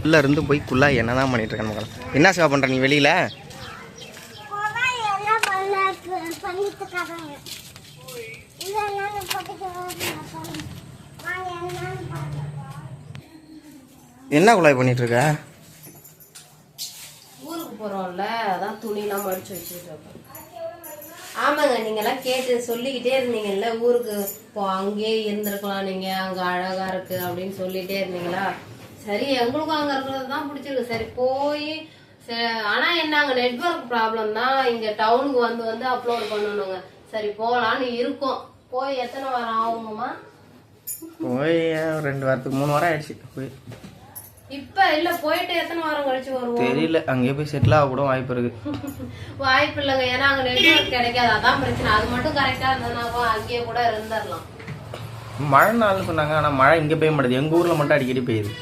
உள்ளே இருந்து போய் குள்ளா என்ன தான் பண்ணிட்டு இருக்கேன் மகளா என்ன சேவை பண்ணுற நீ வெளியில்? என்ன குழாய் பண்ணிட்டு இருக்க ஊருக்கு போகிறோம்ல அதான் துணிலாம் மடிச்சு வச்சுட்டு இருக்கோம் ஆமாங்க நீங்கெல்லாம் கேட்டு சொல்லிக்கிட்டே இருந்தீங்கல்ல ஊருக்கு போ அங்கேயே இருந்திருக்கலாம் நீங்கள் அங்கே அழகா இருக்கு அப்படின்னு சொல்லிட்டே இருந்தீங்களா? சரி எங்களுக்கும் அங்கே இருக்கிறது தான் பிடிச்சிருக்கு. சரி போய் ஆனால் என்ன அங்கே நெட்வொர்க் ப்ராப்ளம் தான். இங்கே டவுனுக்கு வந்து வந்து அப்லோட் பண்ணணுங்க. சரி போகலான்னு இருக்கோம். போய் எத்தனை வாரம் ஆகுங்கம்மா? போய் ரெண்டு வாரத்துக்கு மூணு வாரம் ஆயிடுச்சு போய். இப்போ இல்லை போயிட்டு எத்தனை வாரம் கழிச்சு வருவோம்? தெரியல அங்கேயே போய் செட்டில் ஆக கூட வாய்ப்பு இருக்கு. வாய்ப்பு இல்லைங்க. ஏன்னா அங்க நெட்வொர்க் கிடைக்காது. அதான் பிரச்சனை. அது மட்டும் கரெக்டா இருந்ததுனாக்கா அங்கேயே கூட இருந்துடலாம் மழை நாள் சொன்னாங்க ஆனால் மழை இங்கே பெய்ய மாட்டேது. எங்கள் ஊரில் மட்டும் அடிக்கடி பெய்யுது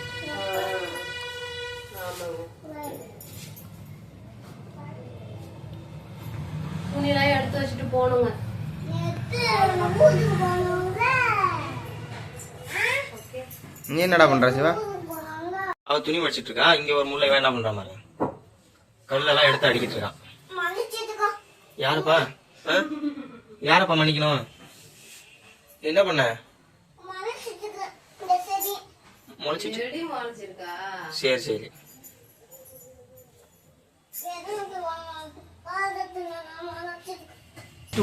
துணிலாம் எடுத்து வச்சுட்டு போகணுங்க நீ என்னடா பண்ணுற சிவா? அவள் துணி வச்சிட்டு இருக்கா? இங்கே ஒரு முல்லை வேண்டாம் பண்ணுற மாதிரி கல்லெல்லாம் எடுத்து அடிக்கிட்டு இருக்கான் யாருப்பா? ஆ? யாரப்பா மன்னிக்கணும்? என்ன பண்ண? சரி சரி.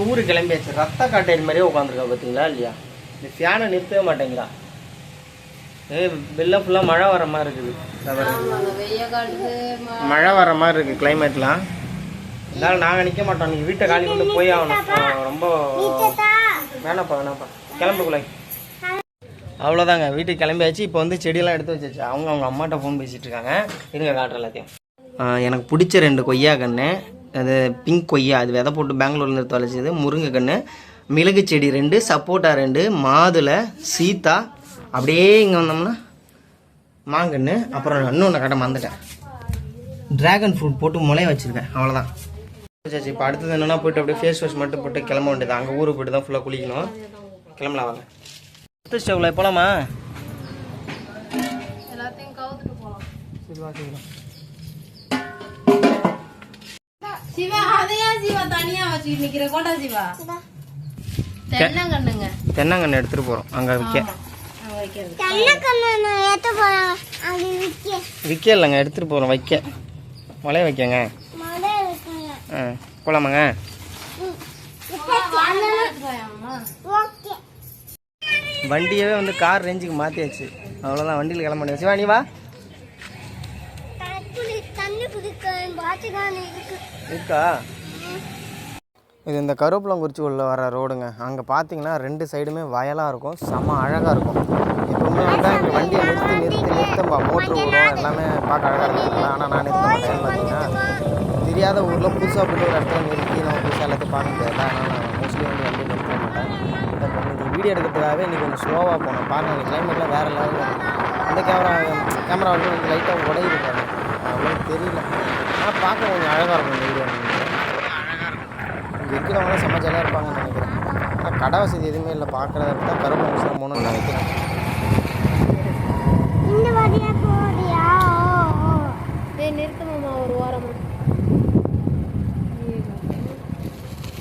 ஊருக்கு கிளம்பியாச்சு ரத்த காட்டேரி மாதிரியே உட்காந்துருக்கா பார்த்தீங்களா இல்லையா? இந்த ஃபேனை நிறுத்தவே மாட்டேங்கிறா. ஏ வெளில ஃபுல்லாக மழை வர மாதிரி இருக்குது. மழை வர மாதிரி இருக்குது கிளைமேட்லாம் இருந்தாலும் நாங்கள் நிற்க மாட்டோம். நீங்கள் வீட்டை காலி கொண்டு போய் ஆகணும். ரொம்ப வேணாப்பா வேணாப்பா கிளம்புக்குள்ள. அவ்வளோதாங்க. வீட்டுக்கு கிளம்பியாச்சு. இப்போ வந்து செடியெல்லாம் எடுத்து வச்சாச்சு. அவங்க அவங்க அம்மாட்ட ஃபோன் பேசிட்டு இருக்காங்க. இருங்க காட்டுற எல்லாத்தையும். எனக்கு பிடிச்ச ரெண்டு கொய்யா கன்று அது பிங்க் கொய்யா அது விதை போட்டு பெங்களூர்ல இருந்து தொலைச்சது முருங்கை கன்று மிளகு செடி ரெண்டு சப்போட்டா ரெண்டு மாதுளை சீத்தா. அப்படியே இங்கே வந்தோம்னா மாங்கன்று அப்புறம் இன்னொன்று கடை மறந்துட்டேன். டிராகன் ஃப்ரூட் போட்டு முளைய வச்சிருக்கேன். அவ்வளோதான் சரி இப்போ அடுத்தது என்னன்னா போயிட்டு அப்படியே ஃபேஸ் வாஷ் மட்டும் போட்டு கிளம்ப வேண்டியது அங்கே ஊருக்கு போயிட்டு தான் ஃபுல்லாக குளிக்கணும். கிளம்பலாம் வாங்க. அடுத்த ஸ்டவ்வில் போகலாமா எல்லாத்தையும் கவுத்துட்டு போலாம். சரி வா சிவா அதையா சிவா தனியா வச்சுக்கிட்டு நிக்கிற? கோட்டா சிவா. தென்னங்கண்ணுங்க. தென்னங்கன்று எடுத்துகிட்டு போகிறோம் அங்கே விற்க அங்க வைக்கிறது. தென்னக்கண்ணு ஏத்த போறாங்க அது விற்க விற்க இல்லைங்க எடுத்துகிட்டு போகிறோம் வைக்க. முளைய வைக்கங்க. ஓகே. வண்டியவே வந்து கார் ரேஞ்சுக்கு மாற்றியாச்சு அவ்வளோதான் வண்டியில் கிளம்ப முடியாது சிவா நீ வா. இருக்கு. இருக்கா? இது இந்த கருவேப்பிலங்குறிச்சி உள்ள வர ரோடுங்க. அங்கே பார்த்தீங்கன்னா ரெண்டு சைடுமே வயலாக இருக்கும். செம அழகாக இருக்கும். எப்பவுமே வந்து அங்கே வண்டியை நிறுத்தி நிறுத்தி நிறுத்தம்பா மோட்ரு ஓடும் எல்லாமே பார்க்க அழகாக இருக்குங்களா ஆனால் நான் நிறுத்த மாட்டேன். பார்த்தீங்கன்னா தெரியாத ஊரில் புதுசாக போயிட்டு ஒரு இடத்துல நிறுத்தி நம்ம புதுசாக எல்லாத்தையும் பார்க்க முடியாது. அதனால் நான் மோஸ்ட்லி வந்து வண்டி நிறுத்த மாட்டேன். இந்த இன்னைக்கு வீடியோ எடுக்கிறதுக்காகவே இன்றைக்கி கொஞ்சம் ஸ்லோவாக போனோம். பாருங்கள் அந்த கிளைமேட்லாம் வேறு லெவலில் இந்த கேமரா கேமரா வந்து லைட்டாக உடையுது அவ்வளோ தெரியல. ஆனால் பார்க்க கொஞ்சம் அழகாக இருக்கும் இந்த வீடியோ இங்கே இருக்கிறவங்களாம் செம்ம ஜாலியாக இருப்பாங்கன்னு நினைக்கிறேன். ஆனால் கடை வசதி எதுவுமே இல்லை. பார்க்குறத தான் கருப்பு மிஷில் போகணும்னு நினைக்கிறேன்.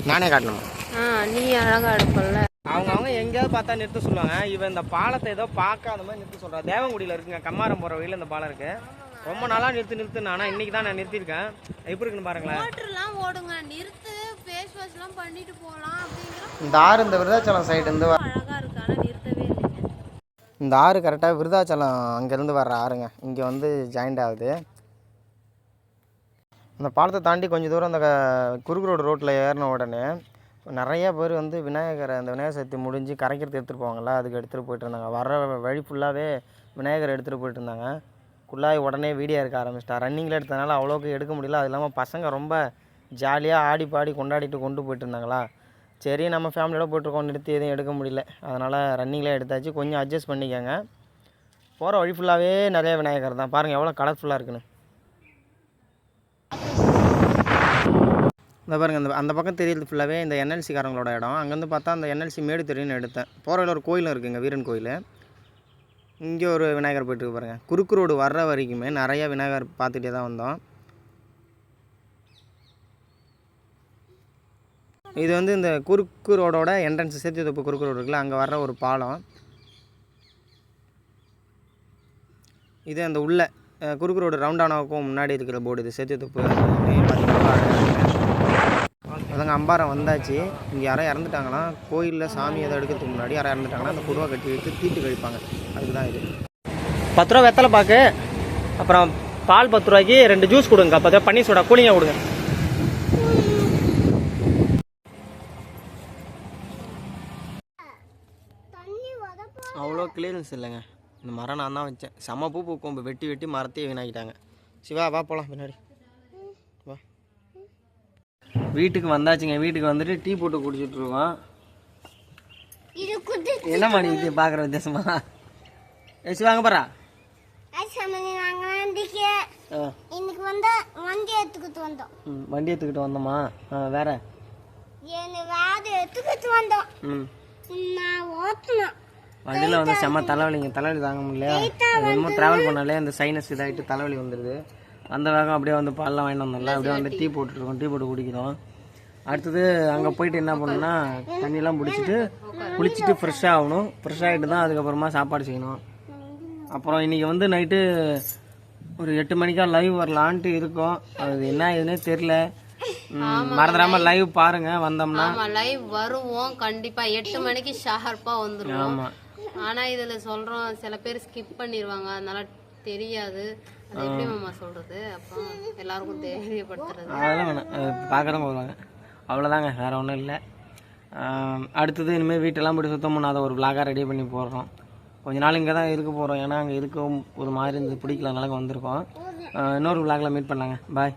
நானே காட்டணும்? ஆ நீ அழகா எடுப்பல்ல. அவங்க அவங்க எங்கேயாவது பார்த்தா நிறுத்த சொல்லுவாங்க. இவன் இந்த பாலத்தை ஏதோ பார்க்காத மாதிரி நிறுத்த சொல்கிறான் தேவங்குடியில் இருக்குங்க. கம்மாரம் போகிற வழியில் இந்த பாலம் இருக்குது ரொம்ப நாளாக நிறுத்து நிறுத்துன்னு ஆனால் இன்றைக்கி தான் நான் நிறுத்தியிருக்கேன். எப்படி இருக்குன்னு பாருங்களேன். மோட்டர்லாம் ஓடுங்க நிறுத்து ஃபேஸ் வாஷ்லாம் பண்ணிட்டு போகலாம் அப்படிங்கிற இந்த ஆறு இந்த விருதாச்சலம் சைடு இருந்து வர அழகா இருக்கு ஆனா நிறுத்தவே இல்லைங்க. இந்த ஆறு கரெக்டாக விருதாச்சலம் அங்கேருந்து வர்ற ஆறுங்க. இங்கே வந்து ஜாயிண்ட் ஆகுது. அந்த பாலத்தை தாண்டி கொஞ்சம் தூரம் அந்த க- குறுக்கு ரோடு ரோட்டில் ஏறின உடனே நிறைய பேர் வந்து விநாயகரை அந்த விநாயகர் சதுர்த்தி முடிஞ்சு கரைக்கிறது எடுத்துகிட்டு போவாங்கள்ல அதுக்கு எடுத்துகிட்டு போயிட்டு இருந்தாங்க. வர வழி ஃபுல்லாகவே விநாயகர் எடுத்துகிட்டு போயிட்டு இருந்தாங்க. குள்ளாய் உடனே வீடியோ எடுக்க ஆரம்பிச்சிட்டா. ரன்னிங்கில் எடுத்தனால அவ்வளோக்கு எடுக்க முடியல. அது இல்லாமல் பசங்க ரொம்ப ஜாலியாக ஆடி பாடி கொண்டாடிட்டு கொண்டு போயிட்டு இருந்தாங்களா? சரி நம்ம ஃபேமிலியோட போயிட்டுருக்கோம் நிறுத்தி எதுவும் எடுக்க முடியல. அதனால் ரன்னிங்கில் எடுத்தாச்சு. கொஞ்சம் அட்ஜஸ்ட் பண்ணிக்கோங்க. போகிற வழி ஃபுல்லாகவே நிறைய விநாயகர் தான். பாருங்கள் எவ்வளோ கலர்ஃபுல்லாக இருக்குன்னு. இந்த பாருங்கள் அந்த அந்த பக்கம் தெரியுது ஃபுல்லாகவே இந்த என்எல்சிக்காரங்களோட இடம். அங்கேருந்து பார்த்தா அந்த என்எல்சி மேடு தெரியும்னு எடுத்தேன். போகிற ஒரு கோயிலும் இருக்குங்க வீரன் கோயில். இங்கே ஒரு விநாயகர் போயிட்டு பாருங்க. குறுக்கு ரோடு வர்ற வரைக்குமே நிறைய விநாயகர் பார்த்துட்டே தான் வந்தோம். இது வந்து இந்த குறுக்கு ரோடோட என்ட்ரன்ஸ் சேத்தியத்தோப்பு குறுக்கு ரோடு இருக்குல்ல அங்கே வர்ற ஒரு பாலம். இது அந்த உள்ள குறுக்கு ரோடு ரவுண்டானாவுக்கும் முன்னாடி இருக்கிற போர்டு இது சேர்த்து சேத்தியத்தோப்பு அதுங்க அம்பாரம் வந்தாச்சு. இங்கே யாரோ இறந்துட்டாங்கன்னா கோயிலில் சாமி எதை எடுக்கிறதுக்கு முன்னாடி யாரோ இறந்துட்டாங்கன்னா அந்த குருவா கட்டி வைத்து தீட்டு கழிப்பாங்க. அதுக்கு தான் இது. பத்து ரூபா வெத்தலை பாக்கு. அப்புறம் பால் பத்து ரூபாய்க்கு ரெண்டு ஜூஸ் கொடுங்க. பத்து பன்னீர் சோடா கூலிங்காக கொடுங்க. அவ்வளோ கிளியரன்ஸ் இல்லைங்க. இந்த மரம் நான் தான் வச்சேன். செம பூ பூக்கும். வெட்டி வெட்டி மரத்தையே வீணாக்கிட்டாங்க. சிவா வா போகலாம் பின்னாடி. வீட்டுக்கு வந்தாச்சுங்க. வீட்டுக்கு வந்துட்டு டீ போட்டு குடிச்சிட்டு இருக்கோம். என்ன பண்ணி இது பார்க்குற வித்தியாசமா? ஏ சிவாங்க பாரா. சமதி நாங்கள் வண்டிக்கு ஆ. இன்னைக்கு வந்து வண்டி எடுத்துக்கிட்டு வந்தோம். வண்டி எடுத்துக்கிட்டு வந்தோமா? வேற? எடுத்துக்கிட்டு வந்தோம். நான் ஓட்டணும். வண்டியில் வந்து செம்ம தலைவலிங்க. தலைவலி தாங்க முடியல. என்னமோ ட்ராவல் பண்ணாலே அந்த சைனஸ் இதாகிட்டு தலைவலி வந்துடுது அந்த வேகம் அப்படியே வந்து பால்லாம் வாங்கிட்டு வந்தோம்ல. அப்படியே வந்து டீ போட்டுருக்கோம் டீ போட்டு குடிக்கிறோம். அடுத்தது அங்கே போயிட்டு என்ன பண்ணணும்னா தண்ணியெல்லாம் பிடிச்சிட்டு குளிச்சுட்டு ஃப்ரெஷ்ஷாக ஆகணும். ஃப்ரெஷ் ஆகிட்டு தான் அதுக்கப்புறமா சாப்பாடு செய்யணும். அப்புறம் இன்றைக்கி வந்து நைட்டு ஒரு எட்டு மணிக்கா லைவ் வரலான்ட்டு இருக்கோம். அது என்ன ஏதுன்னே தெரில மறந்துடாம லைவ் பாருங்க. வந்தோம்னா. லைவ் வருவோம். கண்டிப்பா எட்டு மணிக்கு ஷார்ப்பா வந்துருவோம். ஆமாம் ஆனா இதுல சொல்றோம் சில பேர் ஸ்கிப் பண்ணிடுவாங்க அதனால தெரியாது. அது எப்படி மாமா சொல்றது? அப்போ எல்லாருக்கும் தெரியப்படுத்துறது. அதெல்லாம் வேணாம். பார்க்குறவங்க வருவாங்க. அவ்வளோதாங்க வேறு ஒன்றும் இல்லை. அடுத்தது இனிமேல் வீட்டெல்லாம் போய் சுத்தம் பண்ணாத ஒரு விளாகாக ரெடி பண்ணி போடுறோம். கொஞ்ச நாள் இங்கே தான் இருக்க போகிறோம் ஏன்னா அங்கே இருக்க ஒரு மாதிரி இருந்து பிடிக்கலனால வந்திருக்கோம். இன்னொரு விளாகில் மீட் பண்ணலாங்க. பாய்